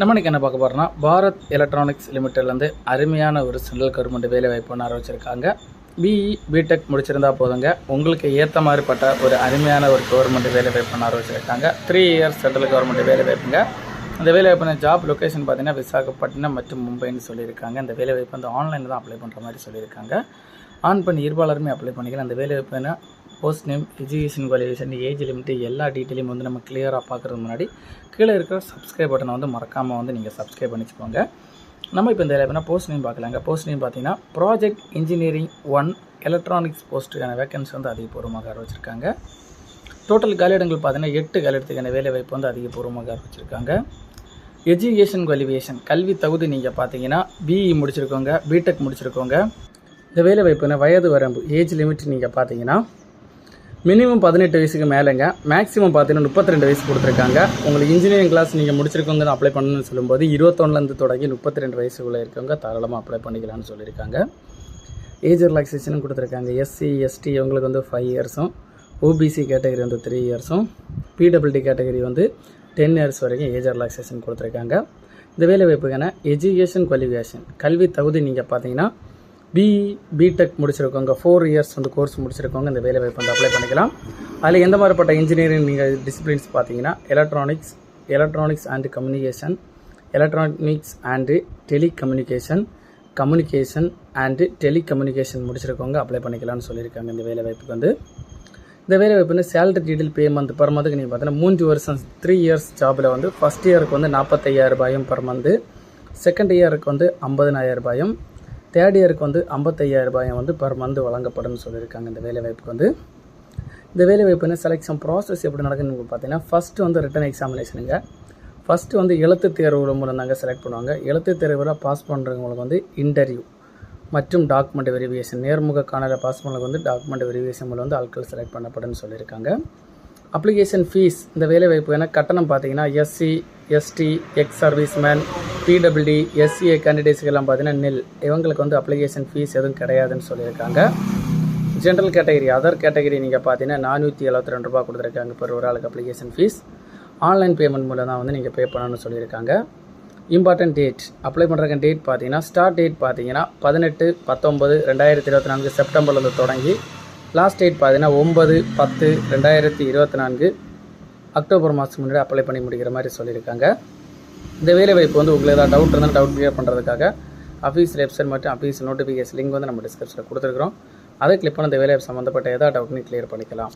நம்ம என்ன பார்க்க போகிறோம்னா பாரத் எலக்ட்ரானிக்ஸ் லிமிட்டட்லேருந்து அருமையான ஒரு சென்ட்ரல் கவர்மெண்ட் வேலை வாய்ப்பு ஆரம்பிச்சிருக்காங்க. பிஇ பிடெக் முடிச்சிருந்தா போதுங்க. உங்களுக்கு ஏற்ற மாதிரிப்பட்ட ஒரு அருமையான ஒரு கவர்மெண்ட் வேலை வாய்ப்பு ஆரம்பிச்சிருக்காங்க. த்ரீ இயர்ஸ் சென்ட்ரல் கவர்மெண்ட் வேலை வாய்ப்புங்க. இந்த வேலை வாய்ப்பு ஜாப் லொக்கேஷன் பார்த்தீங்கன்னா விசாகப்பட்டினம் மற்றும் மும்பைன்னு சொல்லியிருக்காங்க. இந்த வேலை வாய்ப்பு வந்து ஆன்லைனில் தான் அப்ளை பண்ணுற மாதிரி சொல்லியிருக்காங்க. ஆன் பண்ணி இருபாலருமே அப்ளை பண்ணிக்கலாம் அந்த வேலை வாய்ப்புனா post name education qualification age limit எல்லா டீட்டெயிலையும் வந்து நம்ம கிளியராக பார்க்குறது முன்னாடி கீழே இருக்கிற சப்ஸ்கிரைப் பட்டனை வந்து மறக்காமல் வந்து நீங்கள் சப்ஸ்கிரைப் பண்ணிச்சுக்கோங்க. நம்ம இப்போ இந்த எப்படின்னா போஸ்ட் நேம் பார்க்கலாங்க. போஸ்ட் நேம் பார்த்தீங்கன்னா ப்ராஜெக்ட் இன்ஜினியரிங் ஒன் எலக்ட்ரானிக்ஸ் போஸ்ட்டுக்கான வேகன்சி வந்து அதிகபூர்வமாக அறிவிச்சிருக்காங்க. டோட்டல் காலியிடங்கள் பார்த்தீங்கன்னா எட்டு காலியிடத்துக்கான வேலை வாய்ப்பு வந்து அதிகபூர்வமாக அறிவிச்சிருக்காங்க. எஜுகேஷன் குவாலிஃபிகேஷன் கல்வி தகுதி நீங்கள் பார்த்தீங்கன்னா பிஇ முடிச்சிருக்கோங்க பிடெக் முடிச்சிருக்கோங்க. இந்த வேலை வாய்ப்புனா வயது வரம்பு ஏஜ் லிமிட் நீங்கள் பார்த்தீங்கன்னா மினிமம் பதினெட்டு வயசுக்கு மேலேங்க மேக்ஸிமம் பார்த்தீங்கன்னா முப்பத்தி ரெண்டு வயசு கொடுத்துருக்காங்க. உங்களுக்கு இன்ஜினியரிங் கிளாஸ் நீங்கள் முடிச்சிருக்கவங்க அப்ளை பண்ணணும்னு சொல்லும்போது இருபத்தொன்னுலேருந்து தொடங்கி முப்பத்தி ரெண்டு வயசுக்குள்ளே இருக்கவங்க தாராளமாக அப்ளை பண்ணிக்கலாம்னு சொல்லியிருக்காங்க. ஏஜ் ரிலாக்ஸேஷனும் கொடுத்துருக்காங்க. எஸ்சி எஸ்டி இவங்களுக்கு வந்து ஃபைவ் இயர்ஸும் ஓபிசி கேட்டகரி வந்து த்ரீ இயர்ஸும் பிடபிள்டி கேட்டகரி வந்து டென் இயர்ஸ் வரைக்கும் ஏஜ் ரிலாக்ஸேஷன் கொடுத்துருக்காங்க. இந்த வேலை வாய்ப்புக்கான எஜுகேஷன் குவாலிஃபிகேஷன் கல்வி தகுதி நீங்கள் பார்த்தீங்கன்னா பிஇ பிடெக் முடிச்சிருக்கவங்க ஃபோர் இயர்ஸ் வந்து கோர்ஸ் முடிச்சிருக்கவங்க இந்த வேலை வாய்ப்பு வந்து அப்ளை பண்ணிக்கலாம். அதில் எந்த மாதிரிப்பட்ட இன்ஜினியரிங் நீங்கள் டிசிப்ளின்ஸ் பார்த்தீங்கன்னா electronics electronics and communication electronics and telecommunication communication and telecommunication முடிச்சிருக்கவங்க apply பண்ணிக்கலாம்னு சொல்லியிருக்காங்க இந்த வேலை வாய்ப்புக்கு வந்து. இந்த வேலை வாய்ப்பு வந்து salary detail pay month per மந்த்துக்கு நீங்கள் பார்த்தீங்கன்னா மூன்று வருஷம் த்ரீ இயர்ஸ் ஜாபில் வந்து ஃபஸ்ட் இயருக்கு வந்து நாற்பத்தையாயிரம் ரூபாயும் பர் மந்த்து செகண்ட் இயருக்கு வந்து ஐம்பதனாயிரம் ரூபாயும் தேர்ட் இயருக்கு வந்து ஐம்பத்தையாயிரம் வந்து பர் மந்த் வழங்கப்படும்னு சொல்லியிருக்காங்க இந்த வேலைவாய்ப்புக்கு வந்து. இந்த வேலைவாய்ப்பு என்ன? செலெக்ஷன் ப்ராசஸ் எப்படி நடக்குதுன்னு பார்த்தீங்கன்னா ஃபஸ்ட்டு வந்து ரிட்டன் எக்ஸாமினேஷனுங்க ஃபஸ்ட்டு வந்து எழுத்து தேர்வு மூலம் தாங்க செலக்ட் பண்ணுவாங்க. எழுத்து தேர்வில் பாஸ் பண்ணுறவங்களுக்கு வந்து இன்டர்வியூ மற்றும் டாக்குமெண்ட் வெரிஃபிகேஷன் நேர்முக காணல பாஸ் பண்ணவங்களுக்கு வந்து டாக்குமெண்ட் வெரிஃபிகேஷன் மூலம் வந்து ஆட்கள் செலக்ட் பண்ணப்படும்னு சொல்லியிருக்காங்க. அப்ளிகேஷன் ஃபீஸ் இந்த வேலைவாய்ப்பு என்ன? கட்டணம் பார்த்தீங்கன்னா SC ST ex serviceman PWD SCA கேண்டிடேட்ஸ்க்கெல்லாம் பார்த்தீங்கன்னா நெல் இவங்களுக்கு வந்து அப்ளிகேஷன் ஃபீஸ் எதுவும் கிடையாதுன்னு சொல்லியிருக்காங்க. ஜென்ரல் கேட்டகரி அதர் கேட்டகரி நீங்கள் பார்த்தீங்கன்னா நானூற்றி எழுபத்தி ரெண்டு ரூபா கொடுத்துருக்காங்க இப்போ ஒரு ஆளுக்கு அப்ளிகேஷன் ஃபீஸ் ஆன்லைன் பேமெண்ட் மூலம் தான் வந்து நீங்கள் பே பண்ணணும்னு சொல்லியிருக்காங்க. இம்பார்ட்டன்ட் டேட் அப்ளை பண்ணுறக்க டேட் பார்த்தீங்கன்னா ஸ்டார்ட் டேட் பார்த்தீங்கன்னா பதினெட்டு பத்தொம்பது ரெண்டாயிரத்தி இருபத்தி நான்கு செப்டம்பர்லேருந்து தொடங்கி லாஸ்ட் டேட் பார்த்தீங்கன்னா ஒம்பது பத்து ரெண்டாயிரத்தி இருபத்தி நான்கு அக்டோபர் மாதத்துக்கு முன்னாடி அப்ளை பண்ணி முடிக்கிற மாதிரி சொல்லியிருக்காங்க. இந்த வேலை வாய்ப்பு வந்து உங்களுக்கு ஏதாவது டவுட் இருந்தால் டவுட் கிளியர் பண்ணுறதுக்காக அஃபீஸ் வெப்சைட் மற்றும் அஃபீஸ் நோட்டிஃபிகேஷன் லிங்க் வந்து நம்ம டிஸ்கிரிப்ஷனில் கொடுத்துருக்குறோம். அதை கிளிக் பண்ண இந்த வேலை சம்மந்தப்பட்ட ஏதாவது டவுட்னு கிளியர் பண்ணிக்கலாம்.